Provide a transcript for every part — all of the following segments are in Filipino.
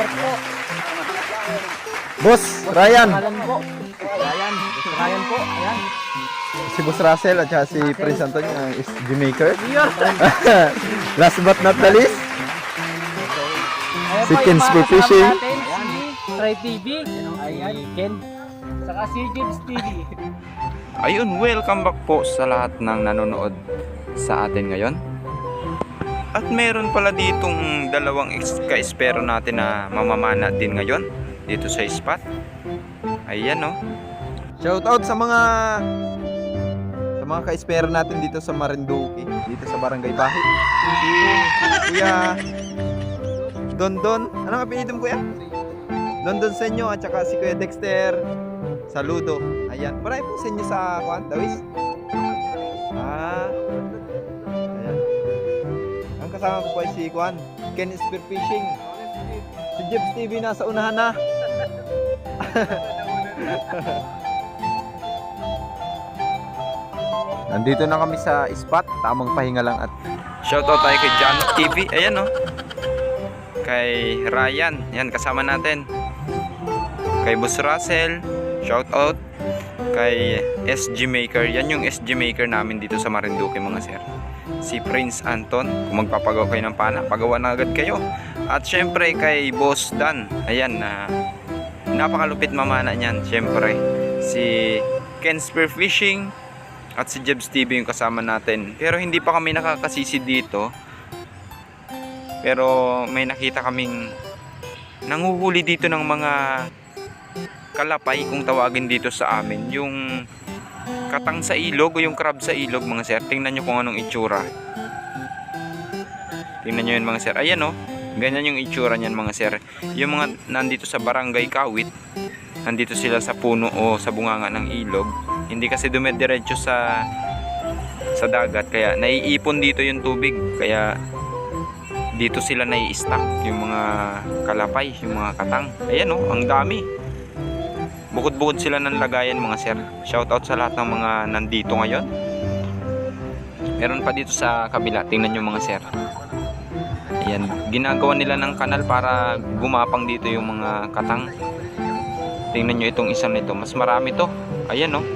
Murder po. Boss, Ryan. Alam po. Ryan. Ryan po. Ayan. Si Boss Russell at saka si Prince Antonio ang is Maker. Yun. Last but not the least, Si po, Ken yung mga Spear Fishing. Try TV. Ayan. Ken. Saka si James TV. Ayun, welcome back po sa lahat ng nanonood sa atin ngayon. At meron pala ditong dalawang ka-espero natin na mamamana din ngayon dito sa spot. Ayan oh. shout out sa mga sa mga ka-espera natin dito sa Marinduque, dito sa Barangay Bahit. Si Kuya Don Don, ano ang apelido mo kuya? Don Don Senyo at saka si Kuya Dexter. Saludo. Ayan. Marami pong senyo sa Juan, Dawis. Ah. Kasama ko po ay si Juan, Ken Spear Fishing. Si Jebs TV nasa unahan na. Nandito na kami sa spot, tamang pahinga lang at Shoutout tayo kay Jano TV. Ayan oh. Kay Ryan. Yan, kasama natin. Kay Boss Russell. Shoutout. Kay SG Maker. Yan yung SG Maker namin dito sa Marinduque mga sir. Si Prince Anton. Kung magpapagawa kayo ng pana, pagawa na agad kayo. At syempre kay Boss Dan. Ayan na napakalupit mamana niyan. Syempre si Ken Spear Fishing at si Jebs TV yung kasama natin. Pero hindi pa kami nakakasisi dito. Pero may nakita kaming nanguhuli dito ng mga kalapay kung tawagin dito sa amin. Yung katang sa ilog o yung crab sa ilog mga sir. Tingnan nyo kung anong itsura. Tingnan nyo yun mga sir. Ayan oh. Ganyan yung itsura niyan mga sir. Yung mga nandito sa barangay Kawit, nandito sila sa puno o sa bunganga ng ilog. Hindi kasi dumediretso sa sa dagat kaya naiipon dito yung tubig kaya dito sila nai-stack yung mga kalapay, yung mga katang. Ayan oh, ang dami. Bukod-bukod sila ng lagayan mga sir. Shoutout sa lahat ng mga nandito ngayon. Meron pa dito sa kabila, tingnan nyo mga sir. Ayan, ginagawa nila ng kanal para gumapang dito yung mga katang. Tingnan nyo itong isang nito, mas marami to. Ayan oh,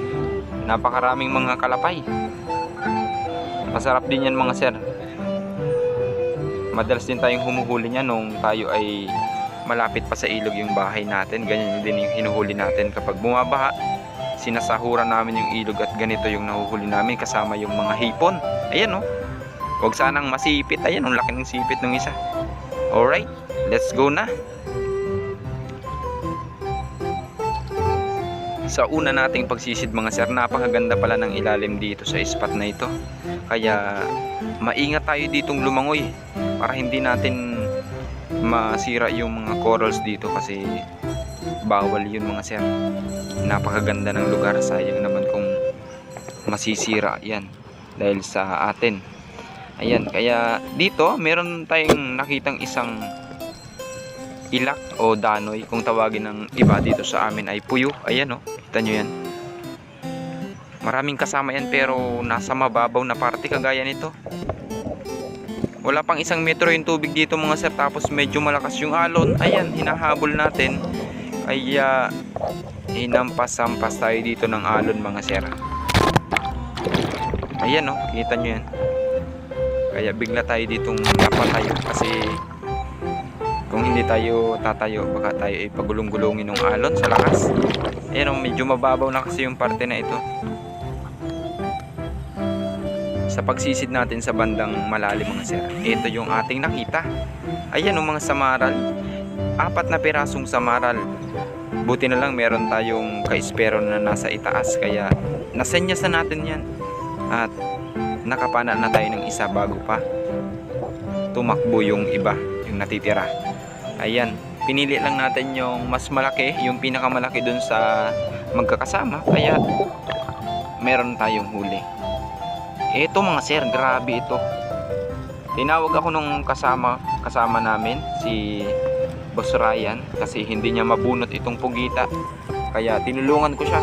napakaraming mga kalapay. Masarap din yan mga sir. Madalas din tayong humuhuli niya nung tayo ay malapit pa sa ilog yung bahay natin. Ganyan din yung hinuhuli natin. Kapag bumabaha, sinasahuran namin yung ilog at ganito yung nahuhuli namin kasama yung mga hipon. Ayan oh. Huwag sanang masipit. Ayan, ang laki ng sipit ng isa. Alright, let's go na. Sa una nating pagsisid mga sir, napakaganda pala ng ilalim dito sa spot na ito. Kaya maingat tayo ditong lumangoy para hindi natin masira yung mga corals dito kasi bawal yun mga sir. Napakaganda ng lugar, sayang naman kung masisira yan dahil sa atin. Ayan, kaya dito meron tayong nakitang isang ilak o danoy kung tawagin ng iba dito sa amin ay puyo. Ayan o, kita nyo yan. Maraming kasama yan pero nasa mababaw na parte kagaya nito. Wala pang isang metro yung tubig dito mga sir tapos medyo malakas yung alon. Ayan, hinahabol natin. Kaya hinampas-sampas tayo dito ng alon mga sir. Ayan o, kita nyo yan. Kaya bigla tayo ditong napatayo kasi kung hindi tayo tatayo baka tayo ay pagulong-gulungin ng alon sa lakas. Ayan o, medyo mababaw na kasi yung parte na ito. Sa pagsisid natin sa bandang malalim mga sir, ito yung ating nakita. Ayan o mga samaral. Apat na pirasong samaral. Buti na lang meron tayong ka-espero na nasa itaas kaya nasenyas na natin yan. At nakapana na tayo ng isa bago pa tumakbo yung iba, yung natitira. Ayan, pinili lang natin yung mas malaki, yung pinakamalaki dun sa magkakasama. Kaya meron tayong huli. Ito mga sir, grabe ito. Tinawag ako nung kasama kasama namin si Boss Ryan kasi hindi niya mabunot itong pugita. Kaya tinulungan ko siya.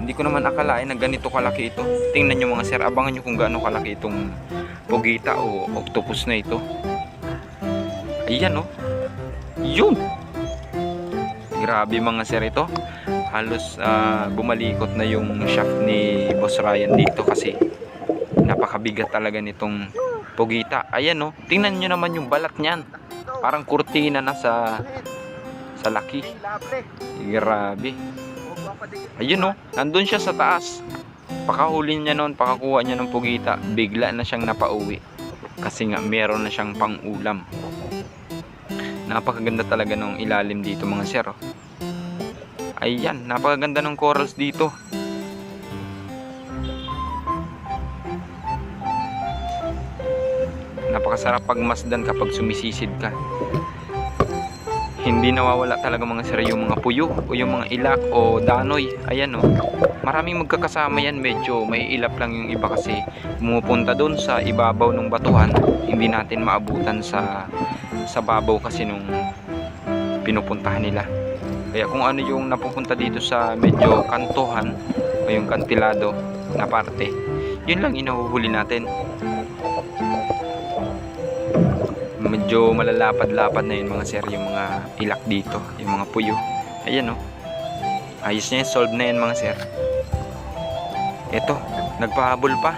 Hindi ko naman akalain na ganito kalaki ito. Tingnan nyo mga sir, abangan nyo kung gaano kalaki itong pugita o octopus na ito. Ayan oh. Yun! Grabe mga sir ito. Halos ah, bumalikot na yung shaft ni Boss Ryan dito kasi napakabigat talaga nitong pugita. Ayan oh. Tingnan nyo naman yung balat niyan. Parang kurtina na sa sa laki. Grabe. Ayun oh, nandun siya sa taas. Pakahuli niya noon, pakakuha niya ng pugita, bigla na siyang napauwi. Kasi nga meron na siyang pang-ulam. Napakaganda talaga ng ilalim dito mga sir. oh. Ayan, napakaganda ng corals dito. Napakasarap pagmasdan kapag sumisisid ka. Hindi nawawala talaga mga sir yung mga puyo o yung mga ilak o danoy. Ayan o maraming magkakasama yan. Medyo may ilap lang yung iba kasi pumupunta doon sa ibabaw ng batuhan. Hindi natin maabutan sa sa babaw kasi nung pinupuntahan nila. Kaya kung ano yung napupunta dito sa medyo kantuhan o yung kantilado na parte yun lang inahuhuli natin medyo malalapad-lapad na yun mga sir yung mga ilak dito yung mga puyo. Ayan o ayos na solve na yan mga sir. Eto nagpahabol pa.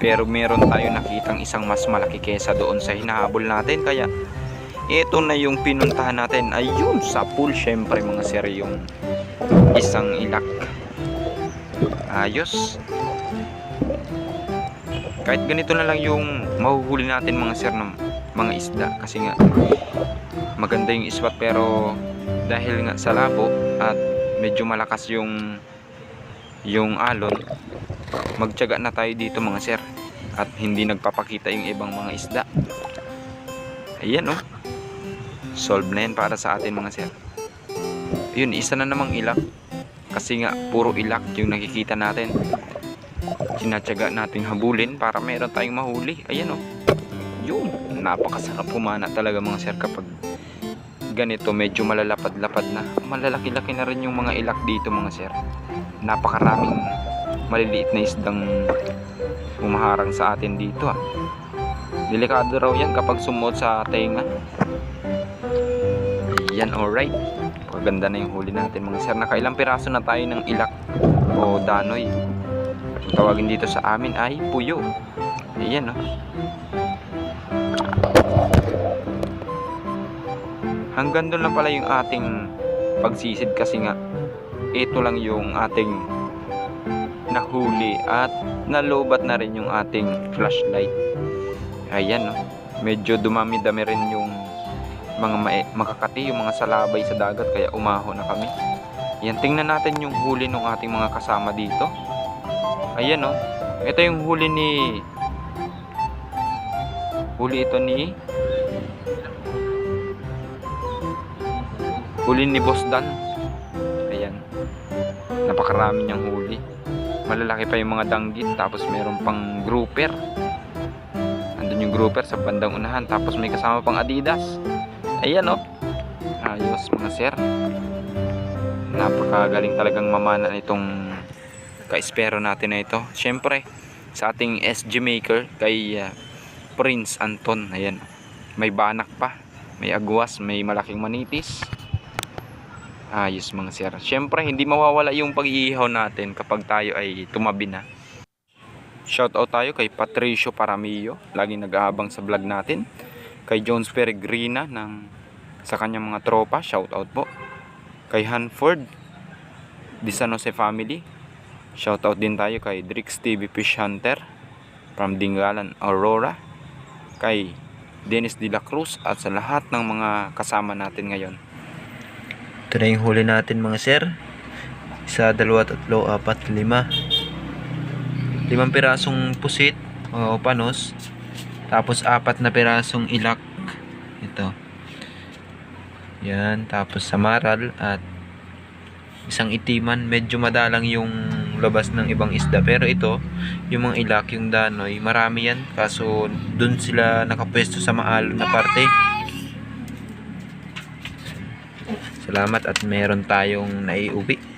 Pero meron tayo nakitang isang mas malaki kesa doon sa hinahabol natin kaya ito na yung pinuntahan natin. Ayun sa pool syempre mga sir yung isang ilak ayos kahit ganito na lang yung mahuhuli natin mga sir ng mga isda. Kasi nga maganda yung iswat pero dahil nga sa labo at medyo malakas yung yung alon magtiyaga na tayo dito mga sir. At hindi nagpapakita yung ibang mga isda. Ayan oh. Solve na yan para sa atin mga sir. Yun isa na namang ilak kasi nga puro ilak yung nakikita natin. Sinatsaga nating habulin para meron tayong mahuli. Ayan oh. Yun napakasarap pumana talaga mga sir kapag ganito medyo malalapad-lapad na. Malalaki-laki na rin yung mga ilak dito mga sir. Napakaraming maliliit na isdang umaharang sa atin dito ah. Delikado raw yan kapag sumuot sa tenga. Yan alright paganda na yung huli natin mga sir nakailang piraso na tayo ng ilak o danoy ang tawagin dito sa amin ay puyo. Ayan, no? Hanggang doon lang pala yung ating pagsisid kasi nga ito lang yung ating nahuli at nalubat na rin yung ating flashlight. Ayan, no? Medyo dumami-dami rin yung mga mae- makakati, yung mga salabay sa dagat kaya umaho na kami. Yan, tingnan natin yung huli ng ating mga kasama dito. Ayan oh. Ito yung huli ni Huli ito ni Huli ni Boss Dan. Ayan. Napakarami niyang huli. Malalaki pa yung mga danggit tapos meron pang grouper. Andun yung grouper sa bandang unahan tapos may kasama pang Adidas. Ayan oh. Ayos mga sir. Napakagaling talagang mamana nitong ka-espero natin na ito. Siyempre, sa ating SG maker kay uh, Prince Anton. Ayan. May banak pa. May agwas, may malaking manitis. Ayos mga sir. Siyempre, hindi mawawala yung pag-iihaw natin kapag tayo ay tumabi na. Shoutout tayo kay Patricio Paramillo. Laging nag-aabang sa vlog natin. Kay Jones Peregrina ng sa kanyang mga tropa. Shoutout po. Kay Hanford. Di San Jose family. Shoutout din tayo kay Drix TV Fish Hunter from Dingalan, Aurora. Kay Dennis De La Cruz at sa lahat ng mga kasama natin ngayon. Ito na yung huli natin mga sir. Isa, dalawa, tatlo, apat, lima. Limang pirasong pusit o panos. Tapos apat na pirasong ilak. Ito. Yan. Tapos samaral at isang itiman. Medyo madalang yung labas ng ibang isda. Pero ito, yung mga ilak, yung danoy, marami yan. Kaso dun sila nakapwesto sa maalon na parte. Salamat at meron tayong naiuwi.